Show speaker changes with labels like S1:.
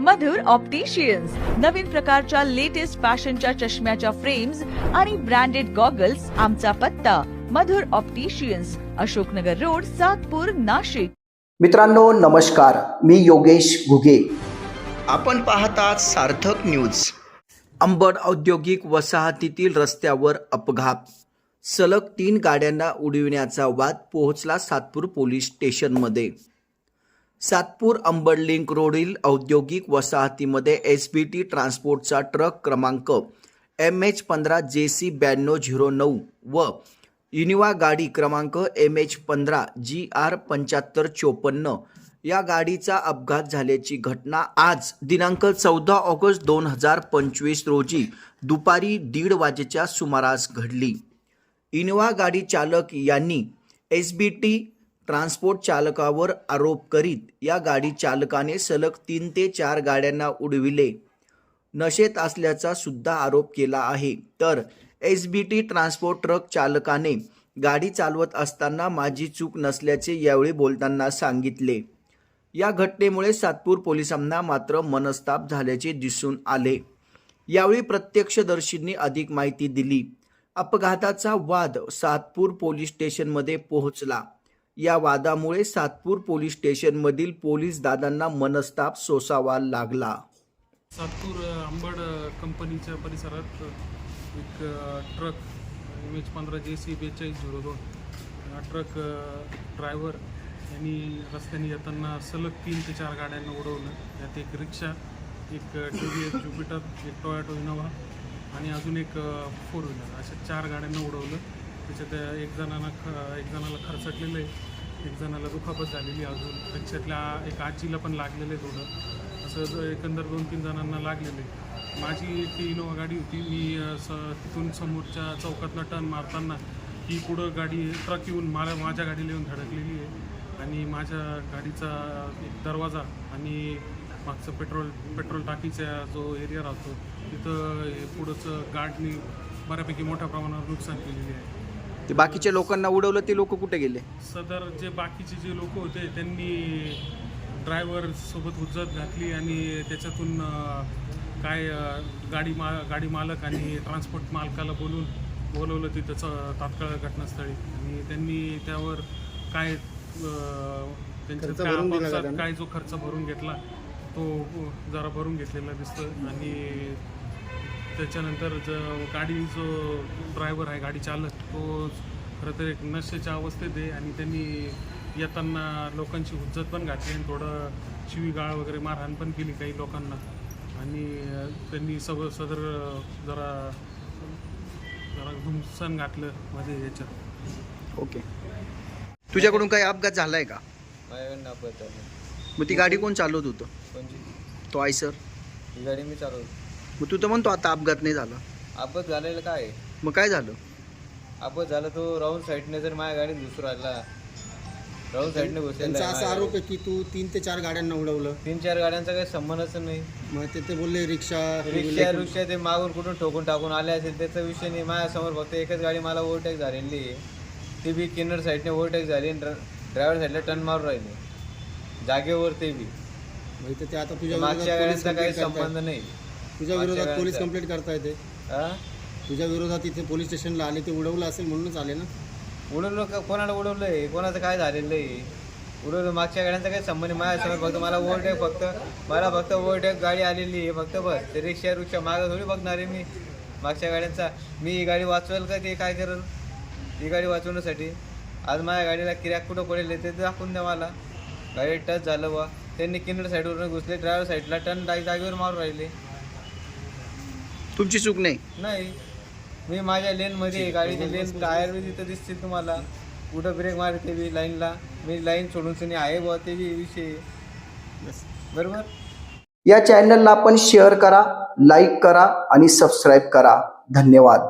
S1: मधुर opticians नवीन प्रकारच्या latest फॅशनच्या चष्म्याच्या फ्रेम्स आणि ब्रँडेड गॉगल्स आमचा पत्ता. Madhur opticians Ashoknagar road Satpur Nashik.
S2: मित्रांनो नमस्कार. मी योगेश घुगे. आपण पाहतात सार्थक न्यूज अंबड औद्योगिक वसाहतीतील रस्त्यावर अपघात. सलग तीन गाड्यांना उडविण्याचा वाद पोहोचला सातपूर पोलीस स्टेशनमध्ये. सातपूर अंबड लिंक रोडील औद्योगिक वसाहतीमध्ये एस बी टी ट्रान्सपोर्टचा ट्रक क्रमांक एम एच पंधरा जे सी ब्याण्णव झिरो नऊ व युनिवा गाडी क्रमांक एम एच पंधरा जी आर पंच्याहत्तर चोपन्न या गाडीचा अपघात झाल्याची घटना आज दिनांक चौदा ऑगस्ट दोन हजार पंचवीस रोजी दुपारी दीड वाजेच्या सुमारास घडली. इनोवा गाडी चालक यांनी एस बी टी ट्रान्सपोर्ट चालकावर आरोप करीत या गाडी चालकाने सलग तीन ते चार गाड्यांना उडविले. नशेत असल्याचा सुद्धा आरोप केला आहे. तर S B T transport truck चालकाने गाडी चालवत असताना माझी चूक नसल्याचे यावेळी बोलताना सांगितले. या घटनेमुळे सातपूर पोलिसांना मात्र मनस्ताप झाल्याचे दिसून आले. यावेळी प्रत्यक्षदर्शींनी अधिक माहिती दिली. अपघाताचा वाद सातपूर पोलीस स्टेशनमध्ये पोहोचला. या वादामुळे सातपूर पोलीस स्टेशनमधील पोलीस दादांना मनस्ताप सोसावा लागला.
S3: सातपूर आंबड कंपनीच्या परिसरात एक ट्रक एम एच पंधरा जे सी बेचाळीस झिरो दोन. हा ट्रक ड्रायव्हर यांनी रस्त्याने येताना सलग तीन ते चार गाड्यांना उडवलं. त्यात एक रिक्षा एक टी व्ही एस ज्युपिटर एक टोयाटो इनोव्हा आणि अजून एक फोर व्हीलर अशा चार गाड्यांना उडवलं. त्याच्यात एक जणांना ख एक जणाला खरचटलेलं आहे. एक जणाला दुखापत झालेली आहे अजून. त्याच्यातल्या एक आजीला पण लागलेलं आहे थोडं असं एकंदर दोन तीन जणांना लागलेलं आहे. माझी ती इनोवा गाडी होती. मी स तिथून समोरच्या चौकातनं टर्न मारताना ही पुढं गाडी ट्रक येऊन मला माझ्या गाडीला येऊन धडकलेली आहे. आणि माझ्या गाडीचा एक दरवाजा आणि मागचं पेट्रोल पेट्रोल टाकीचा जो एरिया राहतो तिथं पुढंचं गाडनी बऱ्यापैकी मोठ्या प्रमाणावर नुकसान केलेली आहे.
S2: ते बाकीच्या लोकांना उडवलं ते लोक कुठे गेले?
S3: सदर जे बाकीचे जे लोक होते त्यांनी ड्रायव्हर सोबत हुज्जत घातली आणि त्याच्यातून काय गाडी मा गाडी मालक आणि ट्रान्सपोर्ट मालकाला बोलून बोलवलं तिथं च- तात्काळ घटनास्थळी. आणि त्यांनी त्यावर काय त्यांच्या त्या काय जो खर्च भरून घेतला तो जरा भरून घेतलेला दिसतो आणि त्याच्यानंतर ज गाडी जो ड्रायव्हर आहे गाडी चालक तो खरं तर एक नशेच्या अवस्थेत आहे आणि त्यांनी येताना लोकांची हुज्जत पण घातली आणि थोडं शिवीगाळ वगैरे मारहाण पण केली काही लोकांना. आणि त्यांनी सगळं सदर जरा जरा धुमसान घातलं मध्ये याच्यात
S2: ओके. तुझ्याकडून काही अपघात झालाय का?
S4: माझ्याकडनं अपघात झाला
S2: मग ती गाडी कोण चालवत होतं? तो आय सर
S4: ही गाडी मी चालवतो
S2: मग तू तर म्हणतो आता अपघात नाही झाला.
S4: अपघात झालेला काय? आहे?
S2: मग काय झालं?
S4: अपघात झाला तो राऊंड साईडने जर माझ्या गाडीत घुसून राहिला राऊंड साईडने घुसलेला
S5: त्यांचा
S4: आहे
S5: असा
S4: माझ्या
S5: आरोप आहे की तू तीन ते चार गाड्यांना उडवलं.
S4: गाडीत. तीन चार गाड्यांचा काही संबंधच नाही.
S5: मग ते ते बोलले रिक्षा
S4: रिक्षा रिक्षा ते मागून कुठून ठोकून टाकून आले असेल त्याचा विषय नाही. माझ्यासमोर फक्त एकच गाडी मला ओव्हरटेक झालेली आहे. ती बी किन्नर साईडने ओव्हरटेक झाली आणि ड्रायव्हर साईडला टर्न मारून राहिली. जागेवर ते बी
S5: म्हणजे ते आता तुझ्या
S4: मागच्या
S5: विरोधात पोलीस
S4: गाड्यांचा काही
S5: कंप्लेंट
S4: संबंध. नाही.
S5: तुझ्या विरोधात पोलीस. कंप्लेंट करता येते.
S4: हा?
S5: तुझ्या विरोधात इथे पोलीस स्टेशनला आले ते उडवलं असेल म्हणूनच आले ना?
S4: उडवलं का? कोणाला उडवलंय? कोणाचं काय झालेलं आहे उडवलं मागच्या गाड्यांचा काही संबंध. माझ्यासमोर फक्त मला ओव्हरटेक फक्त मला फक्त ओव्हरटेक गाडी आलेली आहे. फक्त बस. ते रिक्षा रिक्षा मागं थोडी बघणार आहे मी. मागच्या गाड्यांचा. मी ही गाडी वाचवेल का ते काय करेल? ही गाडी वाचवण्यासाठी. आज माझ्या गाडीला किराक कुठं पडेल आहे ते दाखवून द्या मला. गाडी टच झालं बा त्यांनी किन्नर साईडवरून घुसले. ड्रायव्हर साईडला टर्न जागी जागेवर मारून राहिले.
S2: तुमची चूक नाही.
S4: नाही. मी माझ्या लेनमध्ये आहे. गाडीचे लेन टायर बी तिथं दिसतील तुम्हाला. कुठं ब्रेक मारते बी लाईनला. मी लाईन सोडून सनी आहे बुवा ते बी विषय बरोबर?
S2: या चॅनलला आपण शेअर करा लाईक करा आणि सबस्क्राईब करा. धन्यवाद.